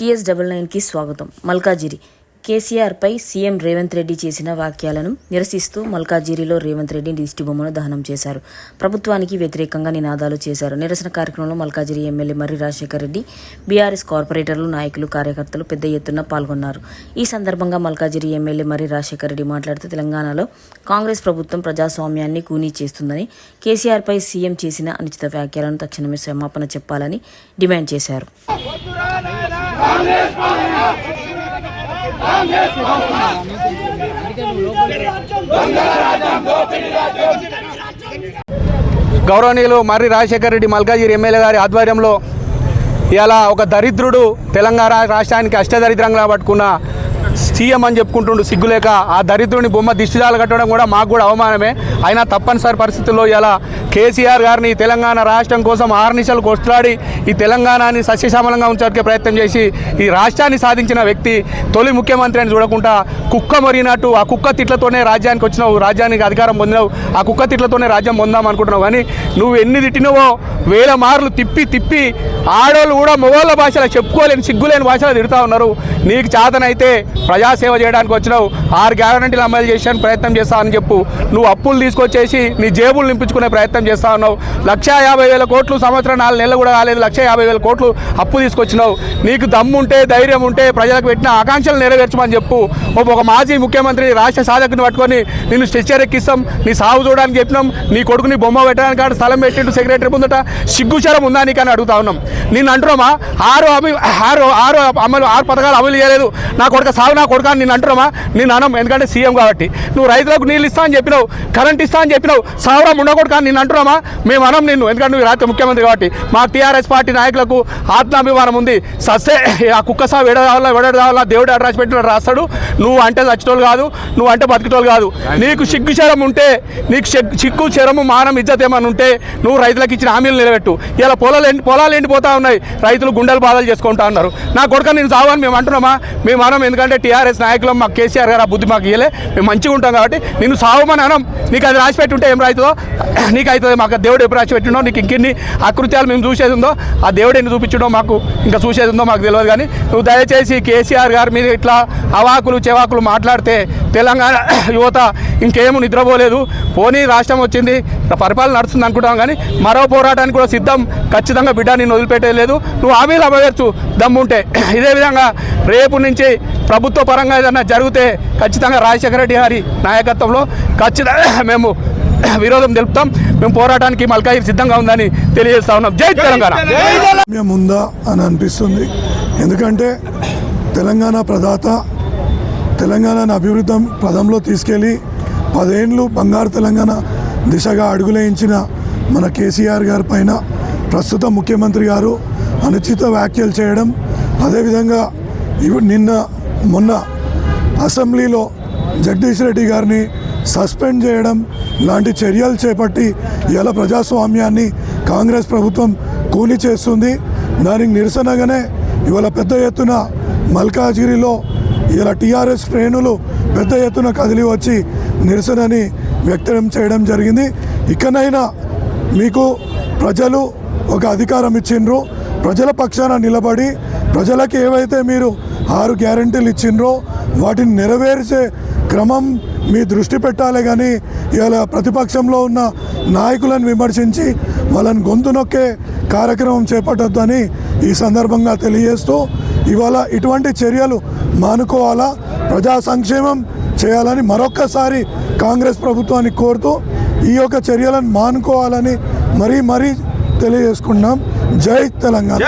TS double నైన్కి స్వాగతం. మల్కాజిరి. కేసీఆర్పై సీఎం రేవంత్ రెడ్డి చేసిన వ్యాఖ్యలను నిరసిస్తూ మల్కాజిరిలో రేవంత్ రెడ్డి దిష్టి బొమ్మను దహనం చేశారు. ప్రభుత్వానికి వ్యతిరేకంగా నినాదాలు చేశారు. నిరసన కార్యక్రమంలో మల్కాజిరి ఎమ్మెల్యే మర్రి రాజశేఖర రెడ్డి బీఆర్ఎస్ కార్పొరేటర్లు నాయకులు కార్యకర్తలు పెద్ద ఎత్తున పాల్గొన్నారు. ఈ సందర్భంగా మల్కాజిరి ఎమ్మెల్యే మర్రి రాజశేఖర రెడ్డి మాట్లాడుతూ తెలంగాణలో కాంగ్రెస్ ప్రభుత్వం ప్రజాస్వామ్యాన్ని కూనీ చేస్తుందని కేసీఆర్పై సీఎం చేసిన అనుచిత వ్యాఖ్యలను తక్షణమే క్షమాపణ చెప్పాలని డిమాండ్ చేశారు. గౌరవనీయులు మర్రి రాజశేఖర రెడ్డి మల్కాజిరి ఎమ్మెల్యే గారి ఆధ్వర్యంలో ఇలా ఒక దరిద్రుడు తెలంగాణ రాష్ట్రానికి అష్టదరిద్రంగా పట్టుకున్న సీఎం అని చెప్పుకుంటుండు సిగ్గులేక ఆ దరిద్రుని బొమ్మ దిష్టిదాలు కట్టడం కూడా మాకు కూడా అవమానమే. అయినా తప్పనిసరి పరిస్థితుల్లో ఇలా కేసీఆర్ గారిని తెలంగాణ రాష్ట్రం కోసం ఆర్నిశలు కొట్లాడి ఈ తెలంగాణని సస్యశ్యామలంగా ఉంచడానికి ప్రయత్నం చేసి ఈ రాష్ట్రాన్ని సాధించిన వ్యక్తి తొలి ముఖ్యమంత్రి అని చూడకుండా కుక్క మరిగినట్టు ఆ కుక్క తిట్లతోనే రాజ్యానికి వచ్చినావు రాజ్యానికి అధికారం పొందినావు ఆ కుక్క తిట్లతోనే రాజ్యం పొందాం అనుకుంటున్నావు. కానీ నువ్వు ఎన్ని తిట్టినవో వేల మార్లు తిప్పి తిప్పి ఆడోళ్ళు కూడా మొగోళ్ళ భాషలో చెప్పుకోలేని సిగ్గులేని భాషలో తిడుతూ ఉన్నారు. నీకు చేతనైతే ప్రజాసేవ చేయడానికి వచ్చినావు ఆరు గ్యారంటీలు అమలు చేసేయడానికి ప్రయత్నం చేస్తానని చెప్పు. నువ్వు అప్పులు తీసుకొచ్చేసి నీ జేబులు నింపించుకునే ప్రయత్నం చేస్తా ఉన్నావు. లక్ష యాభై వేల కోట్లు సంవత్సరం నాలుగు నెలలు కూడా కాలేదు లక్ష యాభై వేల కోట్లు అప్పు తీసుకొచ్చినావు. నీకు దమ్ముంటే ధైర్యం ఉంటే ప్రజలకు పెట్టిన ఆకాంక్షలు నెరవేర్చమని చెప్పు. ఒక మాజీ ముఖ్యమంత్రి రాష్ట్ర సాధకుని పట్టుకొని నిన్ను స్ట్రెచ్చర్ ఎక్కిస్తాం నీ సాగు చూడడానికి చెప్పినాం. నీ కొడుకుని బొమ్మ పెట్టడానికి కానీ స్థలం పెట్టిండు సెక్రటరీ ముందట. సిగ్గుచరం ఉందా నీకని అడుగుతా ఉన్నాం. నేను అంటున్నామా? ఆరు అమి ఆరు ఆరు అమలు ఆరు పథకాలు అమలు చేయలేదు. నా కొడుక సాగు నా కొడుక అని నేను అంటున్నామా నేను అనం ఎందుకంటే సీఎం కాబట్టి. నువ్వు రైతులకు నీళ్ళు ఇస్తా అని చెప్పినావు కరెంట్ ఇస్తా అని చెప్పినావు సావరం ఉండకూడదు కానీ నేను అంటున్నామా మేము అనం నిన్ను ఎందుకంటే నువ్వు రాత్రి ముఖ్యమంత్రి కాబట్టి. మా టీఆర్ఎస్ పార్టీ నాయకులకు ఆత్మాభిమానం ఉంది. సస్సే ఆ కుక్క సాగు విడదావాలా విడదావాలా దేవుడు అడ్రాసి పెట్టిన రాస్తాడు. నువ్వు అంటే చచ్చిటోళ్ళు కాదు నువ్వు అంటే బతికిటోళ్ళు కాదు. నీకు సిగ్గు శరం ఉంటే నీకు సిగ్గు- సిగ్గు శరము మానం ఇజ్జత్ ఏమని ఉంటే నువ్వు రైతులకు ఇచ్చిన హామీలు నిలబెట్టు. ఇలా పొలాలు ఎండి పొలాలు ఎండిపోతా ఉన్నాయి. రైతులు గుండెలు బాధలు చేసుకుంటా ఉన్నారు. నా కొడుక నేను చావని మేము అంటున్నామా? మేము మనం ఎందుకంటే టీఆర్ఎస్ నాయకులు మాకు కేసీఆర్ గారు ఆ బుద్ధి మాకు ఇయ్యలే. మేము మంచిగా ఉంటాం కాబట్టి నేను సావమని అనం నీకు అది రాసి పెట్టుంటే ఏం రైతుందో నీకు అవుతుంది. మాకు దేవుడు ఎప్పుడు రాసి పెట్టిండో? నీకు ఇంకెన్ని అకృత్యాలు మేము చూసేది ఉందో ఆ దేవుడు ఎన్ని చూపించడో మాకు ఇంకా చూసేది ఉందో మాకు తెలియదు కానీ నువ్వు దయచేసి కేసీఆర్ గారి మీద ఇట్లా అవాకులు చెవాకులు మాట్లాడితే తెలంగాణ యువత ఇంకేమో నిద్రపోలేదు. పోనీ రాష్ట్రం వచ్చింది పరిపాలన నడుస్తుంది అనుకుంటాం కానీ మరో పోరాటానికి కూడా సిద్ధం ఖచ్చితంగా బిడ్డ నేను వదిలిపెట్టలేదు నువ్వు హామీలు అమర్చు దమ్ముంటే. ఇదే విధంగా రేపు నుంచి ప్రభుత్వ పరంగా ఏదైనా జరిగితే ఖచ్చితంగా రాజశేఖర రెడ్డి గారి నాయకత్వంలో ఖచ్చితంగా మేము విరోధం తెలుపుతాం. మేము పోరాటానికి మల్కాయి సిద్ధంగా ఉందని తెలియజేస్తా ఉన్నాం. జై తెలంగాణ. ఉందా అని అనిపిస్తుంది. ఎందుకంటే తెలంగాణ ప్రదాత తెలంగాణను అభివృద్ధి పదంలో తీసుకెళ్ళి పదేండ్లు బంగారు తెలంగాణ దిశగా అడుగులేయించిన మన కేసీఆర్ గారి పైన ప్రస్తుత ముఖ్యమంత్రి గారు అనుచిత వ్యాఖ్యలు చేయడం అదేవిధంగా ఇవి నిన్న మొన్న అసెంబ్లీలో జగదీష్ రెడ్డి గారిని సస్పెండ్ చేయడం లాంటి చర్యలు చేపట్టి ఇలా ప్రజాస్వామ్యాన్ని కాంగ్రెస్ ప్రభుత్వం కూలి చేస్తుంది. దానికి నిరసనగానే ఇవాళ పెద్ద ఎత్తున మల్కాజిగిరిలో ఇలా టీఆర్ఎస్ శ్రేణులు పెద్ద ఎత్తున కదిలి వచ్చి నిరసనని వ్యక్తం చేయడం జరిగింది. ఇకనైనా మీకు ప్రజలు ఒక అధికారం ఇచ్చిండ్రు. ప్రజల పక్షాన నిలబడి ప్రజలకు ఏవైతే మీరు ఆరు గ్యారంటీలు ఇచ్చిండ్రో వాటిని నెరవేర్చే క్రమం మీ దృష్టి పెట్టాలి కానీ ఇలా ప్రతిపక్షంలో ఉన్న నాయకులను విమర్శించి వాళ్ళని గొంతు నొక్కే కార్యక్రమం చేపట్టొద్దని ఈ సందర్భంగా తెలియజేస్తూ ఇవాళ ఇటువంటి చర్యలు మానుకోవాలా ప్రజా సంక్షేమం చేయాలని మరొక్కసారి కాంగ్రెస్ ప్రభుత్వాన్ని కోరుతూ ఈ యొక్క చర్యలను మానుకోవాలని మరీ మరీ తెలియజేసుకున్నాం జై తెలంగాణ!